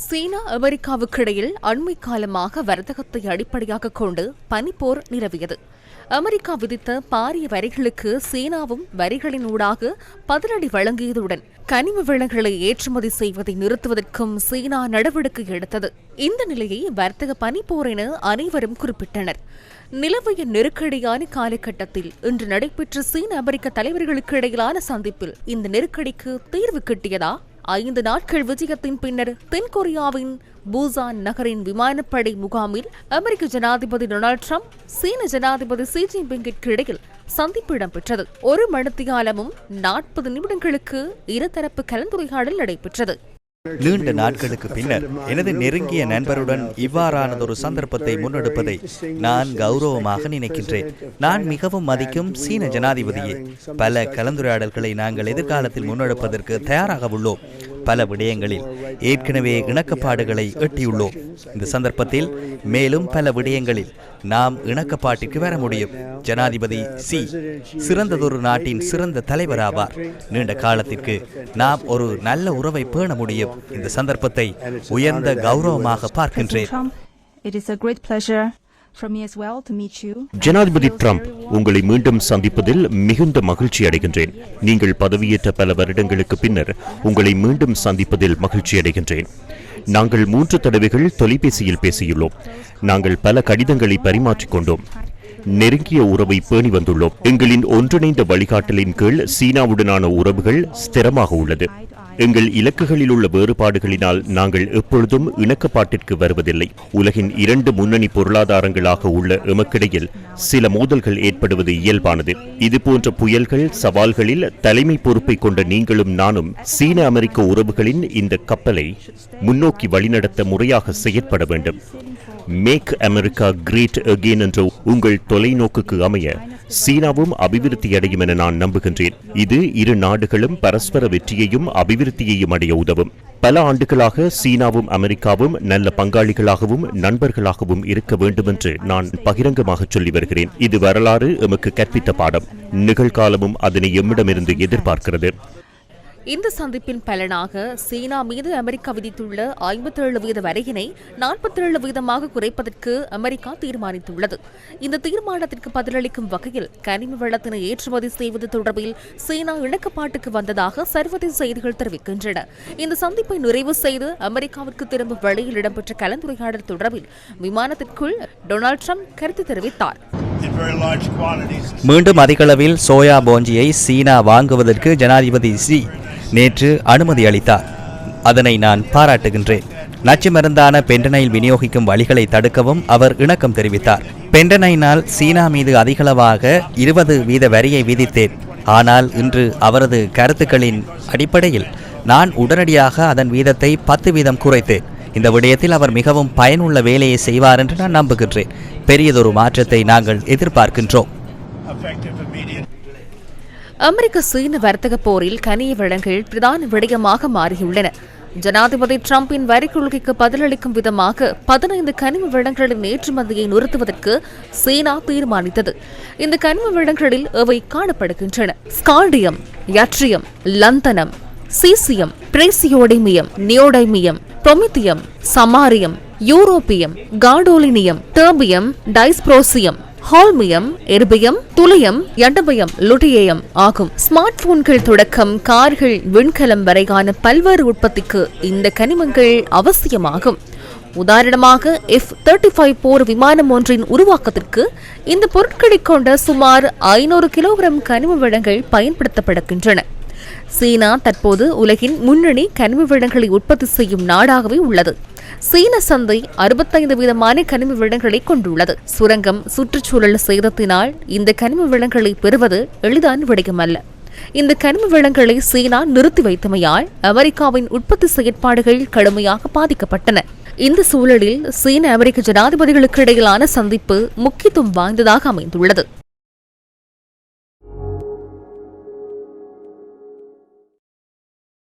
சீனா அமெரிக்காவுக்கு இடையில் அண்மை காலமாக வர்த்தகத்தை அடிப்படையாக கொண்டு பனிப்போர் நிலவியது. அமெரிக்கா விதித்த பாரிய வரிகளுக்கு சீனாவும் வரிகளின் ஊடாக பதிலடி வழங்கியதுடன் கனிம வளங்களை ஏற்றுமதி செய்வதை நிறுத்துவதற்கும் சீனா நடவடிக்கை எடுத்தது. இந்த நிலையை வர்த்தக பனிப்போர் என அனைவரும் குறிப்பிட்டனர். நிலவிய நெருக்கடியான காலகட்டத்தில் இன்று நடைபெற்ற சீன அமெரிக்க தலைவர்களுக்கு இடையிலான சந்திப்பில் இந்த நெருக்கடிக்கு தீர்வு கிட்டியதா? ஐந்து நாட்கள் விஜயத்தின் பின்னர் தென்கொரியாவின் பூசான் நகரின் விமானப்படை முகாமில் அமெரிக்க ஜனாதிபதி டொனால்டு ட்ரம்ப் சீன ஜனாதிபதி ஷி ஜின்பிங்கிற்கு இடையில் சந்திப்பு இடம்பெற்றது. ஒரு மணித்தியாலமும் நாற்பது நிமிடங்களுக்கு இருதரப்பு கலந்துரையாடல் நடைபெற்றது. நீண்ட நாட்களுக்கு பின்னர் எனது நெருங்கிய நண்பருடன் இவ்வாறானதொரு சந்தர்ப்பத்தை முன்னெடுப்பதை நான் கௌரவமாக நினைக்கின்றேன். நான் மிகவும் மதிக்கும் சீன ஜனாதிபதியே. பல கலந்துரையாடல்களை நாங்கள் எதிர்காலத்தில் முன்னெடுப்பதற்கு தயாராக உள்ளோம். பல விடயங்களில் ஏற்கனவே இணக்கப்பாடுகளை எட்டியுள்ளோம். இந்த சந்தர்ப்பத்தில் மேலும் பல விடயங்களில் நாம் இணக்கப்பாட்டிற்கு வர முடியும். ஜனாதிபதி சி. சிறந்ததொரு நாட்டின் சிறந்த தலைவராவார். நீண்ட காலத்திற்கு நாம் ஒரு நல்ல உறவை பேண முடியும். இந்த சந்தர்ப்பத்தை உயர்ந்த கௌரவமாக பார்க்கின்றேன். It is a great pleasure for me as well to meet you. ஜனாதிபதி ட்ரம்ப் உங்களை மீண்டும் சந்திப்பதில் மிகுந்த மகிழ்ச்சி அடைகின்றேன். நீங்கள் பதவியேற்ற பல வருடங்களுக்கு பின்னர் உங்களை மீண்டும் சந்திப்பதில் மகிழ்ச்சி அடைகின்றேன். நாங்கள் மூன்று தடவைகள் தொலைபேசியில் பேசியுள்ளோம். நாங்கள் பல கடிதங்களை பரிமாற்றிக் கொண்டோம். நெருங்கிய உறவை பேணி வந்துள்ளோம். எங்களின் ஒன்றிணைந்த வழிகாட்டலின் கீழ் சீனாவுடனான உறவுகள் ஸ்திரமாக உள்ளது. எங்கள் இலக்குகளில் உள்ள வேறுபாடுகளினால் நாங்கள் எப்பொழுதும் இணக்கப்பாட்டிற்கு வருவதில்லை. உலகின் இரண்டு முன்னணி பொருளாதாரங்களாக உள்ள எமக்கிடையில் சில மோதல்கள் ஏற்படுவது இயல்பானது. இதுபோன்ற புயல்கள் சவால்களில் தலைமை பொறுப்பை கொண்ட நீங்களும் நானும் சீன அமெரிக்க உறவுகளின் இந்த கப்பலை முன்னோக்கி வழிநடத்த முறையாக செயற்பட வேண்டும். மேக் அமெரிக்கா கிரேட் அகெயின் என்ற உங்கள் தொலைநோக்குக்கு அமைய சீனாவும் அபிவிருத்தி அடையும் என நான் நம்புகின்றேன். இது இரு நாடுகளும் பரஸ்பர வெற்றியையும் அபிவிருத்தியையும் அடைய உதவும். பல ஆண்டுகளாக சீனாவும் அமெரிக்காவும் நல்ல பங்காளிகளாகவும் நண்பர்களாகவும் இருக்க வேண்டும் என்று நான் பகிரங்கமாக சொல்லி வருகிறேன். இது வரலாறு எமக்கு கற்பித்த பாடம். நிகழ்காலமும் அதனை எம்மிடமிருந்து எதிர்பார்க்கிறது. இந்த சந்திப்பின் பலனாக சீனா மீது அமெரிக்கா விதித்துள்ள ஐம்பத்தேழு வீத வரையினை நாற்பத்தேழு வீதமாக குறைப்பதற்கு அமெரிக்கா தீர்மானித்துள்ளது. இந்த தீர்மானத்திற்கு பதிலளிக்கும் வகையில் கனிம வளத்தினை ஏற்றுமதி செய்வது தொடர்பில் சீனா இணக்கப்பாட்டுக்கு வந்ததாக சர்வதேச செய்திகள் தெரிவிக்கின்றன. இந்த சந்திப்பை நிறைவு செய்து அமெரிக்காவிற்கு திரும்பும் வழியில் இடம்பெற்ற கலந்துரையாடல் தொடர்பில் விமானத்திற்குள் டொனால்டு ட்ரம்ப் கருத்து தெரிவித்தார். மீண்டும் அதிகளவில் சோயா போஞ்சியை சீனா வாங்குவதற்கு ஜனாதிபதி ஷி நேற்று அனுமதி அளித்தார். அதனை நான் பாராட்டுகின்றேன். நச்சு மருந்தான பெண்டனைல் விநியோகிக்கும் வழிகளை தடுக்கவும் அவர் இணக்கம் தெரிவித்தார். பெண்டனைனால் சீனா மீது அதிகளவாக இருபது வீத வரியை விதித்தேன். ஆனால் இன்று அவரது கருத்துக்களின் அடிப்படையில் நான் உடனடியாக அதன் வீதத்தை பத்து வீதம் குறைத்தேன். இந்த விடயத்தில் அவர் மிகவும் பயனுள்ள வேலையை செய்வார் என்று நான் நம்புகின்றேன். பெரியதொரு மாற்றத்தை நாங்கள் எதிர்பார்க்கின்றோம். அமெரிக்க சீன வர்த்தக போரில் கனிய வளங்கள் பிரதான விடயமாக மாறியுள்ளன. ஜனாதிபதி டிரம்பின் வரி கொள்கைக்கு பதிலளிக்கும் விதமாக பதினைந்து கனிம வளங்களின் ஏற்றுமதியை நிறுத்துவதற்கு சீனா தீர்மானித்தது. இந்த கனிம வளங்களில் அவை காணப்படுகின்றன. Scandium yttrium lanthanum cesium praseodymium neodymium promethium samarium europium gadolinium terbium dysprosium holmium erbium thulium ytterbium lutetium ஆகும். ஸ்மார்ட் போன்கள் தொடக்கம் கார்கள் விண்கலம் வரையான பல்வேறு உற்பத்திக்கு இந்த கனிமங்கள் அவசியமாகும். உதாரணமாக எஃப் தேர்ட்டி ஃபைவ் போர் விமானம் ஒன்றின் உருவாக்கத்திற்கு இந்த பொருட்களை கொண்ட சுமார் ஐநூறு கிலோகிராம் கனிம வளங்கள் பயன்படுத்தப்படுகின்றன. சீனா தற்போது உலகின் முன்னணி கனிம வளங்களை உற்பத்தி செய்யும் நாடாகவே உள்ளது. சீன சந்தை அறுபத்தைந்து வீதமான கனிம வளங்களை கொண்டுள்ளது. சுரங்கம் சுற்றுச்சூழல் சேதத்தினால் இந்த கனிம வளங்களை பெறுவது எளிதான விடயமல்ல இந்த கனிம வளங்களை சீனா நிறுத்தி வைத்தமையால் அமெரிக்காவின் உற்பத்தி செயற்பாடுகள் கடுமையாக பாதிக்கப்பட்டன. இந்த சூழலில் சீன அமெரிக்க ஜனாதிபதிகளுக்கு இடையிலான சந்திப்பு முக்கியத்துவம் வாய்ந்ததாக அமைந்துள்ளது.